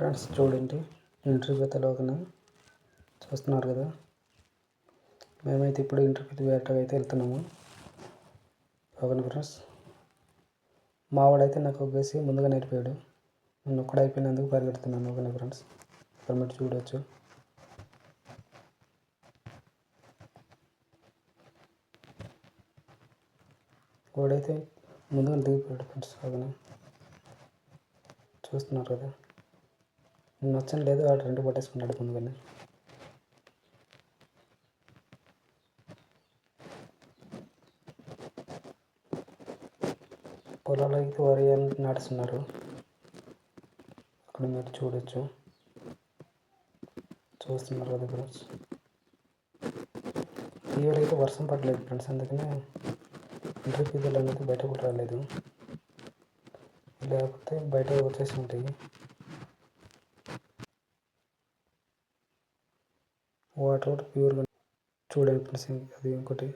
Friends చూడండి. Interview తెలవకనే చూస్తున్నారు కదా. మేమైతే ఇప్పుడు ఇంటర్వ్యూ వేటకి అయితే వెళ్తున్నాము. ఓకేనా ఫ్రెండ్స్ మావాడైతే నాకు ఒగ్గేసి ముందుగా నేర్పాడు. నేను ఒక్కడ అయిపోయినందుకు పరిగెడుతున్నాను ఓకేనా ఫ్రెండ్స్ ఇక్కడ మీరు చూడవచ్చు వాడైతే ముందుగా దిగిపోయాడు ఫ్రెండ్స్ ఓకేనా చూస్తున్నారు కదా. నచ్చని లేదు వాడు రెండు పట్టేసుకున్నాడు ముందుగానే పొలాలకి అయితే వరి నాటుస్తున్నారు? అక్కడ మీరు చూడొచ్చు. చూస్తున్నారు కదా ఫ్రెండ్స్ ఇయర్ వర్షం పడలేదు ఫ్రెండ్స్ అందుకనే ఇంటర్ పిల్లలు అనేది బయట కూడా రాలేదు. లేకపోతే బయట వచ్చేసి ఉంటాయి. వాటర్ కూడా ప్యూర్గా చూడండి ఫ్రెండ్స్ అది ఇంకోటి.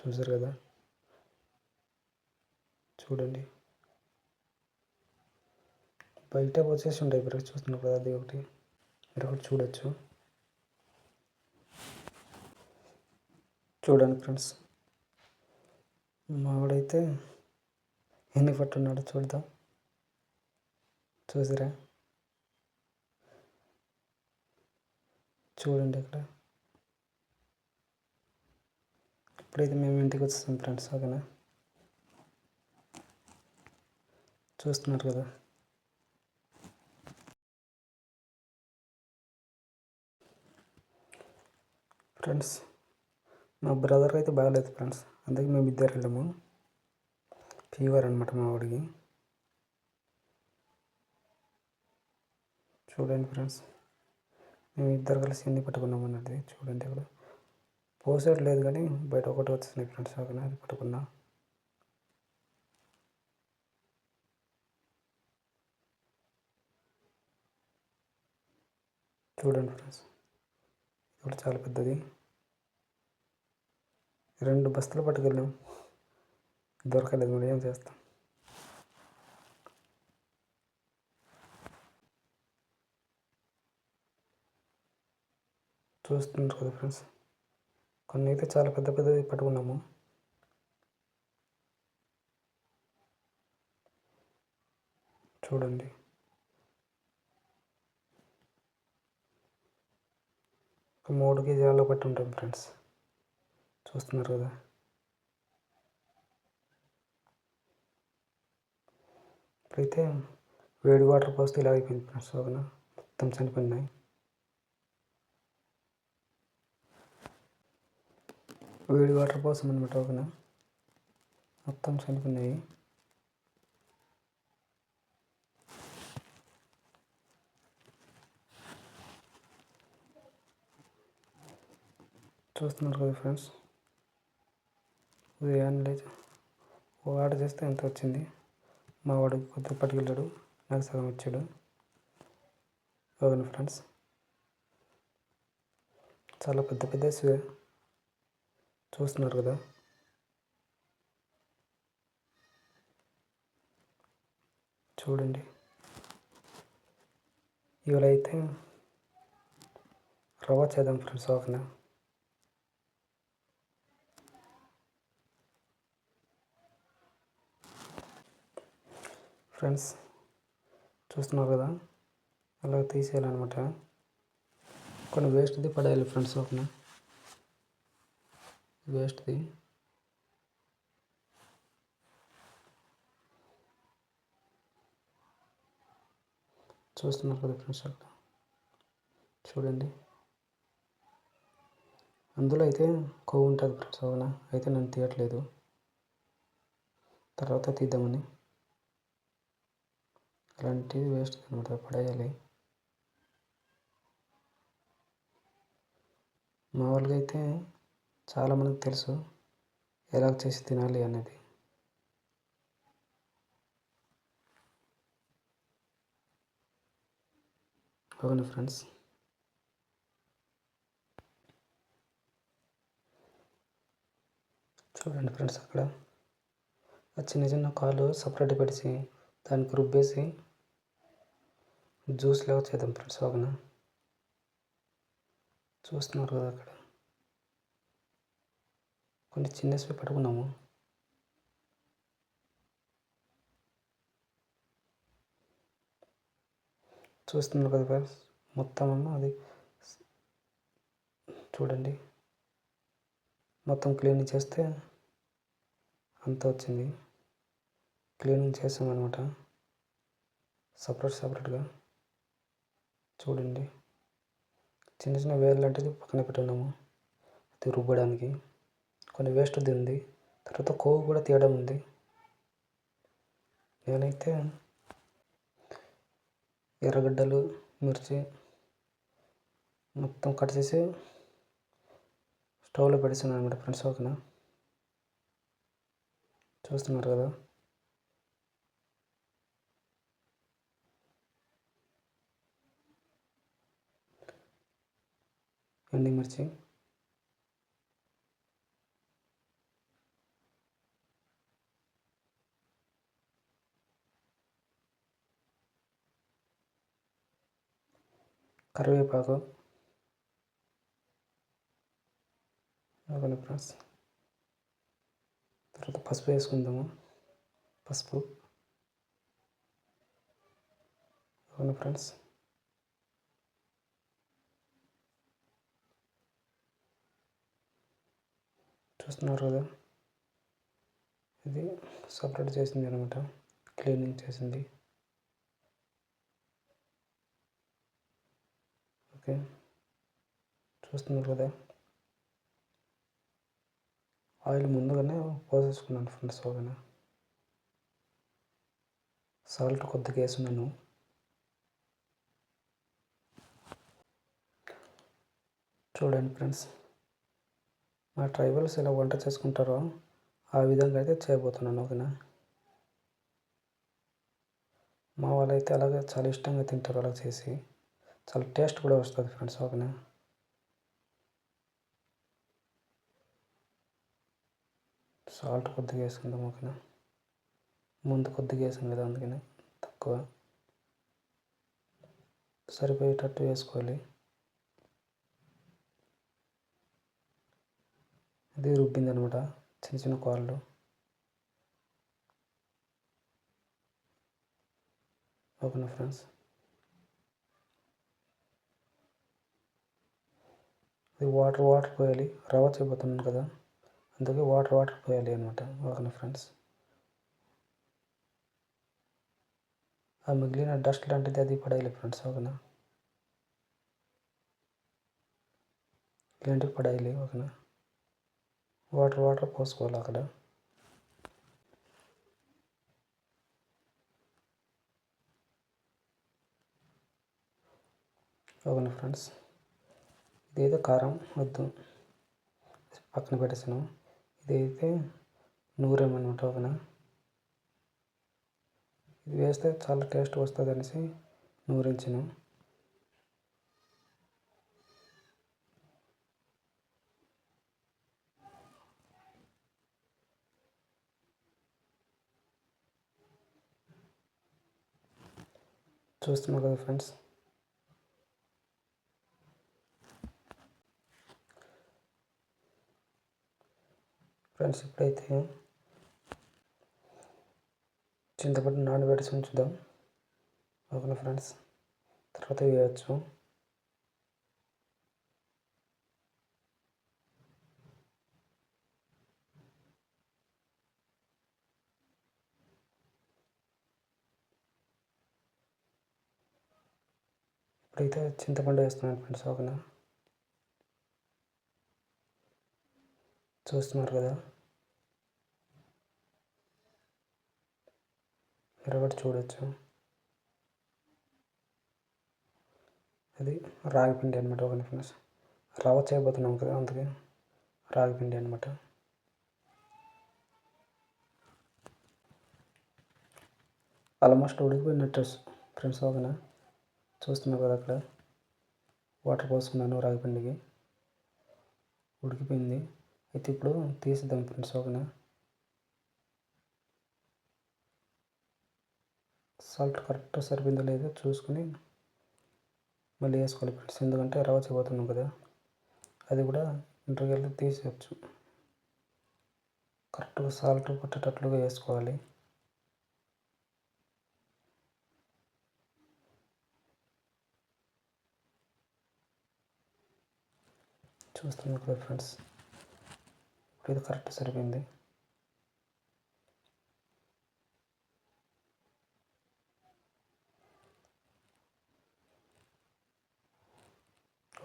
చూసారు కదా? చూడండి. బయట వచ్చేసి ఉంటాయి మీరు చూస్తున్నారు కదా? అది ఒకటి. మీరు ఒకటి చూడొచ్చు. చూడండి ఫ్రెండ్స్. మావాడైతే ఎన్ని పట్టున్నాడో చూద్దాం. చూసారా? చూడండి ఇక్కడ. ఇప్పుడైతే మేము ఇంటికి వచ్చేస్తాం ఫ్రెండ్స్ ఓకేనా? చూస్తున్నారు కదా? ఫ్రెండ్స్ మా బ్రదర్ అయితే బాగలేదు ఫ్రెండ్స్. అందుకే మేము ఇద్దరు వెళ్ళాము. ఫీవర్ అనమాట మా వాడికి. చూడండి ఫ్రెండ్స్. మేము ఇద్దరు కలిసి ఎన్ని పట్టుకున్నాం అన్నది చూడండి ఇక్కడ పోసేది లేదు కానీ బయట ఒకటి వచ్చినాయి ఫ్రెండ్స్ అక్కడ అది పట్టుకున్నా. చూడండి ఫ్రెండ్స్ ఇది చాలా పెద్దది. రెండు బస్తాలు పట్టుకెళ్ళాం. దొరకలేదు మరి ఏం చేస్తాం? చూస్తున్నారు కదా ఫ్రెండ్స్ కొన్ని అయితే చాలా పెద్ద పెద్దవి పట్టుకున్నాము. చూడండి. ఒక మూడు కేజీలలో పట్టి ఉంటాం ఫ్రెండ్స్ చూస్తున్నారు కదా. ఇప్పుడైతే వేడి వాటర్ పోస్తే ఇలా అయిపోయింది ఫ్రెండ్స్ ఓకేనా? మొత్తం చనిపోయినాయి. వేడి వాటర్ కోసం అనమాట ఓకేనా మొత్తం చనిపోయినాయి. చూస్తున్నారు కదా ఫ్రెండ్స్? ఉదయాన్నే ఓ ఆర్డర్ చేస్తే ఎంత వచ్చింది? మా వాడు కొద్దిగా పట్టుకెళ్ళాడు. నాకు సగం ఇచ్చాడు. ఓకేనా ఫ్రెండ్స్? చాలా పెద్ద పెద్ద చూస్తున్నారు కదా. చూడండి. ఇవాళ అయితే రవ్వ చేద్దాం ఫ్రెండ్స్ ఓకేనా? ఫ్రెండ్స్ చూస్తున్నారు కదా? అలా తీసేయాలన్నమాట. కొన్ని వేస్ట్ది పడేయాలి ఫ్రెండ్స్ ఓకేనా? వేస్ట్ది. చూస్తున్నారు కదా ఫ్రెండ్స్ అక్కడ. చూడండి. అందులో అయితే కొవ్వు ఉంటుంది ఫ్రెండ్స్ అవునా? అయితే నేను తీయట్లేదు. తర్వాత తీద్దామని. అలాంటివి వేస్ట్ అనమాట పడేయాలి. మామూలుగా అయితే చాలామందికి తెలుసు ఎలా చేసి తినాలి అనేది. Okay friends. చూడండి ఫ్రెండ్స్ అక్కడ. చిన్న చిన్న కాళ్ళు సపరేట్ పెట్టి దానికి రుబ్బేసి జ్యూస్ లాగా చేద్దాం ఫ్రెండ్స్ ఓకేనా? చూస్తున్నారు కదా అక్కడ. కొన్ని చిన్నవి పట్టుకున్నాము. చూస్తున్నారు కదా ఫ్రెండ్స్ మొత్తం అది చూడండి. మొత్తం క్లీనింగ్ చేస్తే అంత వచ్చింది. క్లీనింగ్ చేసామన్నమాట సపరేట్ సపరేట్గా చూడండి. చిన్న చిన్న వేర్లు లాంటిది పక్కన పెట్టున్నాము. అది రుబ్బడానికి. కొన్ని వేస్ట్ ఉంది తర్వాత కొవ్వు కూడా తీయడం ఉంది. నేనైతే ఎర్రగడ్డలు మిర్చి మొత్తం కట్ చేసి స్టవ్లో పెట్టేసాను అనమాట ఫ్రెండ్స్ ఓకేనా చూస్తున్నారు కదా? ఎండిమిర్చి కరివేపాకు. ఫ్రెండ్స్ తర్వాత పసుపు వేసుకుందాము. పసుపు. అవును ఫ్రెండ్స్ చూస్తున్నారు కదా? ఇది సపరేట్ చేసింది అనమాట క్లీనింగ్ చేసింది. ఓకే. చూస్తున్నారు కదా. ఆయిల్ ముందుగానే పోసేసుకున్నాను ఫ్రెండ్స్ ఓకేనా సాల్ట్ కొద్దిగా వేసున్నాను. చూడండి ఫ్రెండ్స్ మా ట్రైబల్స్ ఎలా వంట చేసుకుంటారో ఆ విధంగా అయితే చేయబోతున్నాను ఓకేనా? మా వాళ్ళైతే అలాగే చాలా ఇష్టంగా తింటారు అలా చేసి. చాలా టేస్ట్ కూడా వస్తుంది ఫ్రెండ్స్ ఓకేనా? సాల్ట్ కొద్దిగా వేసుకుందాం ఓకేనా? ముందు కొద్దిగా వేసాం కదా అందుకని తక్కువ. సరిపోయేటట్టు వేసుకోవాలి. అది రుబ్బింది అనమాట చిన్న చిన్న కాళ్ళు. ఓకేనా ఫ్రెండ్స్? ఇది వాటర్ వాటర్ పోయాలి. రవ్వ చేయబోతున్నాను కదా. అందుకే వాటర్ వాటర్ పోయాలి అనమాట ఓకేనా ఫ్రెండ్స్? ఆ మిగిలిన డస్ట్ లాంటిది అది పడేయాలి ఫ్రెండ్స్. ఓకేనా? ఇలాంటివి పడేయాలి. ఓకేనా? వాటర్ వాటర్ పోసుకోవాలి అక్కడ. ఓకేనా ఫ్రెండ్స్? ఇదేదో కారం వద్దు. పక్కన పెట్టేసాను. ఇదైతే నూరేమన్నమాట ఓకేనా ఇది వేస్తే చాలా టేస్ట్ వస్తుంది అనేసి నూరించాను. చూస్తున్నాం కదా ఫ్రెండ్స్? ఫ్రెండ్స్ ఇప్పుడైతే చింతపండు నానబెట్టి ఉంచుదాం ఓకేనా ఫ్రెండ్స్? తర్వాత వేయచ్చు. ఇప్పుడైతే చింతపండు వేస్తున్నాను ఫ్రెండ్స్ ఓకేనా? చూస్తున్నారు కదా? మీరు చూడొచ్చు. అది రాగి పిండి అనమాట ఒక ఫ్రెండ్స్ రవ్వ చేయబోతున్నాం కదా అందుకే రాగి పిండి అనమాట ఆల్మోస్ట్ ఉడికిపోయినట్టు ఫ్రెండ్స్ ఓకేనా? చూస్తున్నారు కదా అక్కడ. వాటర్ పోసుకున్నాను రాగి పిండికి. ఉడికిపోయింది. అయితే ఇప్పుడు తీసిద్దాం ఫ్రెండ్స్ ఓకేనా? సాల్ట్ కరెక్ట్ సరిపోయిందో లేదో చూసుకుని మళ్ళీ వేసుకోవాలి ఫ్రెండ్స్. ఎందుకంటే రవ్వ చేయబోతున్నాం కదా అది కూడా ఇంటర్వెల్ తీసేయచ్చు. కరెక్ట్గా సాల్ట్ పట్టేటట్లుగా వేసుకోవాలి. చూస్తున్నాం కదా ఫ్రెండ్స్ ఇప్పుడు ఇది కరెక్ట్ సరిపోయింది.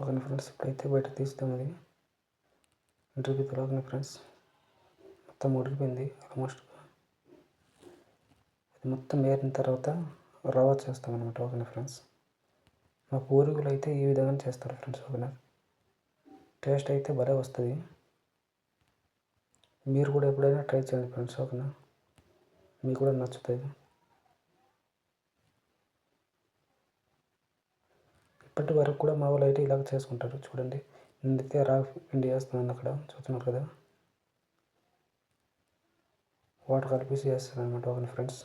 ఓకే ఫ్రెండ్స్ ఇప్పుడైతే బయట తీస్తాం అది. ఇంటర్వ్యూ తర్వాత ఫ్రెండ్స్. మొత్తం ఉడికిపోయింది ఆల్మోస్ట్ అది మొత్తం ఏరిన తర్వాత రవ్వ చేస్తాం అనమాట ఓకేనా ఫ్రెండ్స్. మా పూర్వీకులు అయితే ఈ విధంగా చేస్తారు ఫ్రెండ్స్ ఓకేనా టేస్ట్ అయితే భలే వస్తుంది. మీరు కూడా ఎప్పుడైనా ట్రై చేయండి ఫ్రెండ్స్ ఓకేనా మీకు కూడా నచ్చుతుంది. ఇప్పటి వరకు కూడా మా వాళ్ళు అయితే ఇలాగ చేసుకుంటారు. చూడండి. నేనైతే రాఫ్ ఇండియా వేస్తున్నాను అక్కడ. చూస్తున్నారు కదా? వాటర్ కలిపేసి వేస్తాను అనమాట ఓకే ఫ్రెండ్స్.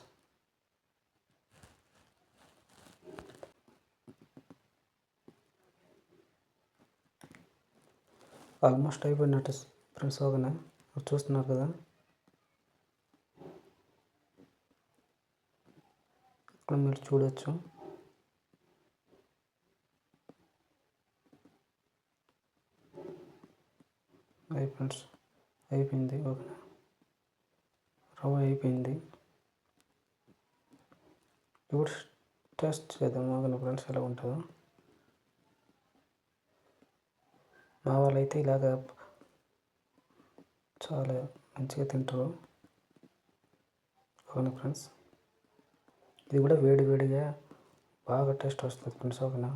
ఆల్మోస్ట్ అయిపోయినట్టు ఫ్రెండ్స్ ఓకేనా చూస్తున్నారు కదా? ఇక్కడ మీరు చూడవచ్చు అయి ఫ్రెండ్స్ అయిపోయింది ఓకే రవ్వ అయిపోయింది. ఇప్పుడు టెస్ట్ చేద్దాం ఓకేనా ఫ్రెండ్స్ ఎలా ఉంటుందో. మా వాళ్ళైతే ఇలాగ చాలా మంచిగా తింటారు. ఓకేనా ఫ్రెండ్స్? ఇది కూడా వేడి వేడిగా బాగా టేస్ట్ వస్తుంది ఫ్రెండ్స్ ఓకేనా?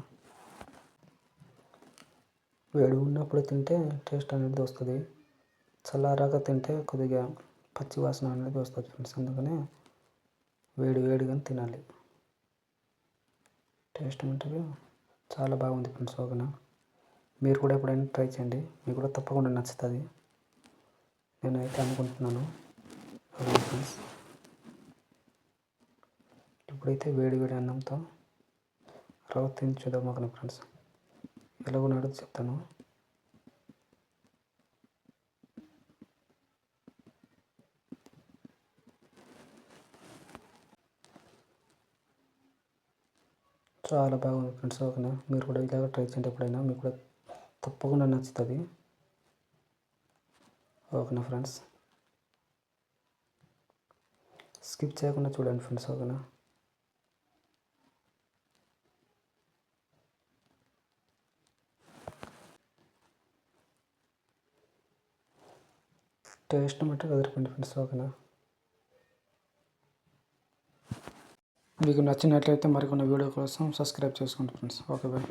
వేడి ఉన్నప్పుడు తింటే టేస్ట్ అనేది వస్తుంది. చల్లారాక తింటే కొద్దిగా పచ్చి వాసన అనేది వస్తుంది ఫ్రెండ్స్ అందుకనే వేడి వేడిగా తినాలి. టేస్ట్ ఉంటుంది చాలా బాగుంది ఫ్రెండ్స్ ఓకేనా మీరు కూడా ఎప్పుడైనా ట్రై చేయండి మీకు కూడా తప్పకుండా నచ్చుతుంది. నేనైతే అనుకుంటున్నాను ఫ్రెండ్స్? ఇప్పుడైతే వేడి వేడి అన్నంతో రవ్వ తిని చూద్దాం ఒక ఫ్రెండ్స్? ఎలాగో ఉన్నాడో చెప్తాను. చాలా బాగుంది ఫ్రెండ్స్. ఓకేనా? మీరు కూడా ఇలాగ ట్రై చేయండి ఎప్పుడైనా. మీకు కూడా తప్పకుండా నచ్చుతుంది. ఓకేనా ఫ్రెండ్స్? స్కిప్ చేయకుండా చూడండి ఫ్రెండ్స్. ఓకేనా? టేస్ట్ మట్టి వదిలిపోండి ఫ్రెండ్స్. ఓకేనా? మీకు నచ్చినట్లయితే మరికొన్ని వీడియో కోసం సబ్స్క్రైబ్ చేసుకోండి ఫ్రెండ్స్ ఓకే బాయ్.